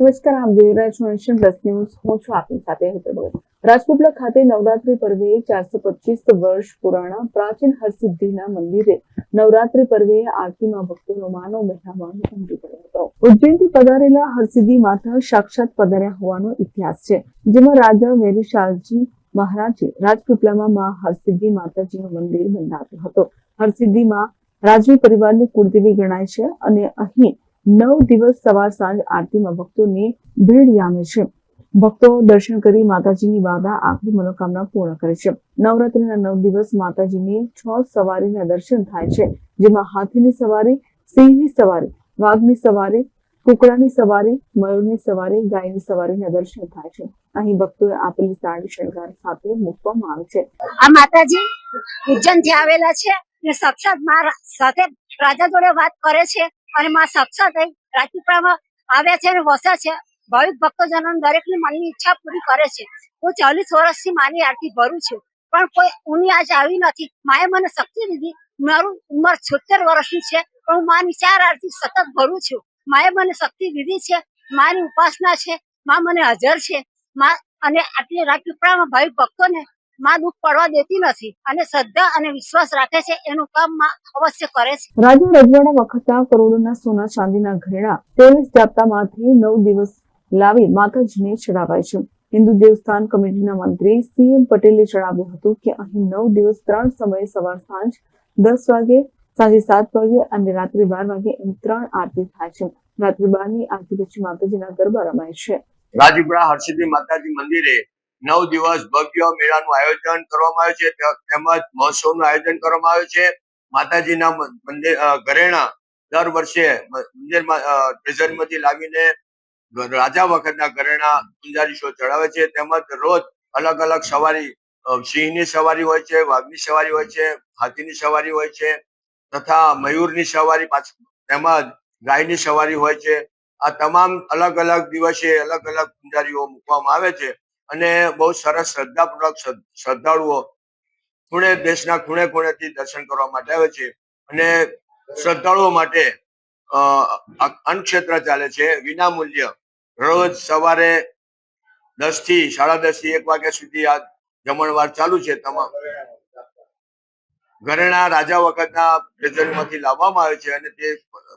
નમસ્કાર, આપ જોઈ રહ્યા છો પ્લસ ન્યૂઝ. હું છું આપની સાથે હેતલ રાજપીપળા ખાતે નવરાત્રી પર્વે ચારસો પચીસ વર્ષ પુરાણા પ્રાચીન હરસિદ્ધિના મંદિરે નવરાત્રી પર્વે આરતીમાં ભક્તોનો માનવ મહેમાનો ઉમટી પડ્યો હતો. ઉજ્જૈનથી પધારેલા હરસિદ્ધિ માતા સાક્ષાત પધાર્યા હોવાનો ઇતિહાસ છે, જેમાં રાજા વેરીશાલજી મહારાજે રાજપીપળામાં મા હરસિદ્ધિ માતાજીનું મંદિર બંધાવ્યું હતો. હરસિદ્ધિમાં રાજવી પરિવારની કુળદેવી ગણાય છે અને અહીં નવ દિવસ સવાર સાંજ આરતીમાં ભક્તોની ભીડ જામે છે. ભક્તો દર્શન કરી માતાજીની વાદા આખરી મનોકામના પૂર્ણ કરે છે. નવરાત્રીના નવ દિવસ માતાજીની છ સવારીના દર્શન થાય છે, જેમાં હાથીની સવારી, સિંહની સવારી, વાઘની સવારી, કુકડાની સવારી, મયુરની સવારી, ગાયની સવારીના દર્શન થાય છે. અહીં ભક્તોએ આપેલી સાડી શણગાર સાથે મૂકવામાં આવે છે. આ માતાજી ઉજ્જૈનથી આવેલા છે ને સાક્ષાત મારા સાથે રાજા જોડે વાત કરે છે. અને માં સાક્ષાત અહીં રાજપીપળામાં આવ્યા છે અને વસ્યા છે. ભાવિક ભક્તજનો દરેકની મનની ઈચ્છા પૂરી કરે છે. હું ચાલીસ વર્ષથી માની આરતી ભરું છું. પણ કોઈ ઉની આજ આવી નથી. માએ મને શક્તિ દીધી. મારું ઉંમર છોતેર વર્ષની છે. પણ હું માની ચાર આરતી સતત ભરું છું. માએ મને શક્તિ દીધી છે. માની ઉપાસના છે. માં મને હાજર છે. માં અને આટલી રાજપીપળામાં ભાવિક ભક્તોને માં દુઃખ પડવા દેતી નથી અને શ્રદ્ધા અને વિશ્વાસ રાખે છે એનું કામમાં અવશ્ય કરે છે. રાજા રજવાડા વખતના કરોડોના સોના ચાંદીના ઘરેણા પોલીસ જાપ્તામાંથી નવ દિવસ લાવી માતાજીને ચડાવાય છે. હિન્દુ દેવસ્થાન કમિટીના મંત્રી સીએમ પટેલે જણાવ્યું હતું કે અહીં નવ દિવસ ત્રણ સમયે સવાર સાંજ દસ વાગે સાંજે સાત વાગે અને રાત્રે બાર વાગે એમ ત્રણ આરતી થાય છે. રાત્રે બારની આરતી પછી માતાજીના ગરબા રમાય છે. રાજપીપળા હરસિદ્ધિ માતાજી મંદિરે નવ દિવસ ભવ્ય મેળાનું આયોજન કરવામાં આવ્યું છે. તેમજ મહોત્સવનું આયોજન કરવામાં આવ્યું છે. માતાજીના મંદિર ઘરેણા દર વર્ષે મંદિરમાંથી લાવીને રાજા વખતના ઘરેણા પૂંજારીશો ચડાવે છે. તેમજ રોજ અલગ અલગ સવારી સિંહની સવારી હોય છે, વાઘની સવારી હોય છે, હાથીની સવારી હોય છે, તથા મયુરની સવારી પાછી તેમજ ગાયની સવારી હોય છે. આ તમામ અલગ અલગ દિવસે અલગ અલગ પૂંજારીઓ મૂકવામાં આવે છે. અને બહુ સરસ શ્રદ્ધાપૂર્વક શ્રદ્ધાળુઓ ખૂણે દેશના ખૂણે ખૂણેથી દર્શન કરવા માટે આવે છે. અને શ્રદ્ધાળુઓ માટે આ ચાલે છે વિનામૂલ્ય રોજ સવારે દસથી સાડા દસથી એક વાગ્યા સુધી આ જમણવાર ચાલુ છે તમામ. ઘરેણા રાજા વખતના ટ્રેઝરીમાંથી લાવવામાં આવે છે અને તે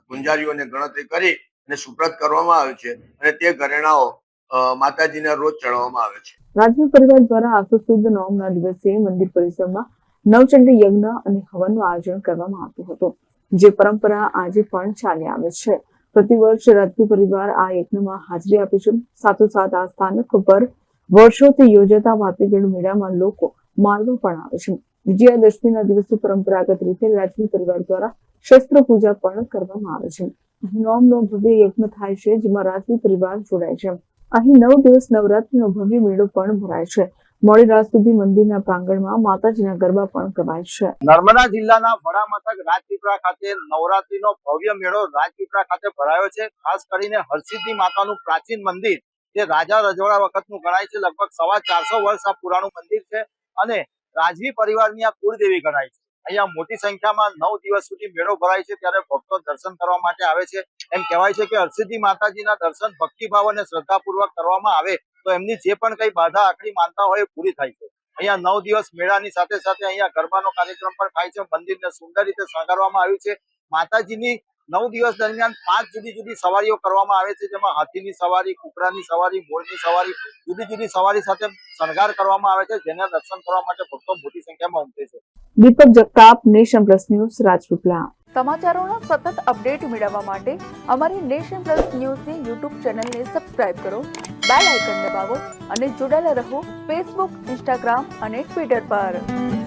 પૂંજારીઓને ગણતરી કરી અને સુપ્રત કરવામાં આવે છે. અને તે ઘરેણાઓ માતાજીને રોજ ચડાવવામાં આવે છે. રાજવી પરિવાર દ્વારા આસો સુદ નવમના દિવસે મંદિર પરિસરમાં નવચંડી યજ્ઞ અને હવનનું આયોજન કરવામાં આવ્યું હતું, જે પરંપરા આજે પણ ચાલી આવે છે. પ્રતિવર્ષ રાજવી પરિવાર આ યજ્ઞમાં હાજરી આપે છે. સાથોસાથ આ સ્થાનક પર વર્ષોથી યોજાતા વાતીગઢ મેળામાં લોકો માલવા પણ આવે છે. વિજયાદશમીના દિવસે પરંપરાગત રીતે રાજવી પરિવાર દ્વારા શસ્ત્ર પૂજા પણ કરવામાં આવે છે. નોમ નોમનો ભવ્ય યજ્ઞ થાય છે, જેમાં રાજવી પરિવાર જોડાય છે. અહીં નવ દિવસ નવરાત્રીનો ભવ્ય મેળો પણ ભરાય છે. મોડી રાત સુધી મંદિરના પ્રાંગણમાં માતાજીના ગરબા પણ ગવાય છે. નર્મદા જિલ્લાના વડા મથક રાજપીપળા ખાતે નવરાત્રીનો ભવ્ય મેળો રાજપીપળા ખાતે ભરાયો છે. ખાસ કરીને હરસિદ્ધિ માતાનું પ્રાચીન મંદિર જે રાજા રજવાડા વખતનું ગણાય છે. લગભગ સવા ચારસો વર્ષ આ પુરાણું મંદિર છે અને રાજવી પરિવારની આ કુળદેવી ગણાય છે. અહીંયા મોટી સંખ્યામાં નવ દિવસ સુધી મેળો ભરાય છે, ત્યારે ભક્તો દર્શન કરવા માટે આવે છે. એમ કહેવાય છે કે હરસિદ્ધિ માતાજીના દર્શન ભક્તિભાવ અને શ્રદ્ધાપૂર્વક કરવામાં આવે, તો એમની જે પણ કઈ બાધા આખરી માનતા હોય પૂરી થાય છે. અહીંયા નવ દિવસ મેળાની સાથે સાથે અહીંયા ગરબાનો કાર્યક્રમ પણ થાય છે, મંદિરને સુંદર રીતે શણગારવામાં આવ્યું છે. માતાજીની નવ દિવસ દરમિયાન પાંચ જુદી જુદી સવારીઓ કરવામાં આવે છે. જેમાં હાથીની સવારી કુકડાની સવારી મોરની સવારી જુદી જુદી સવારી સાથે શણગાર કરવામાં આવે છે જેના દર્શન કરવા માટે ભક્તો મોટી સંખ્યામાં ઉમટે છે. Deepak Jagtap nation plus news Rajpipla સમાચારોના સતત અપડેટ મેળવવા માટે અમારી નેશન પ્લસ ન્યૂઝની યુટ્યુબ ચેનલને સબસ્ક્રાઇબ કરો બેલ આઇકન દબાવો અને જોડાયેલા રહો ફેસબુક ઇન્સ્ટાગ્રામ અને ટ્વિટર પર.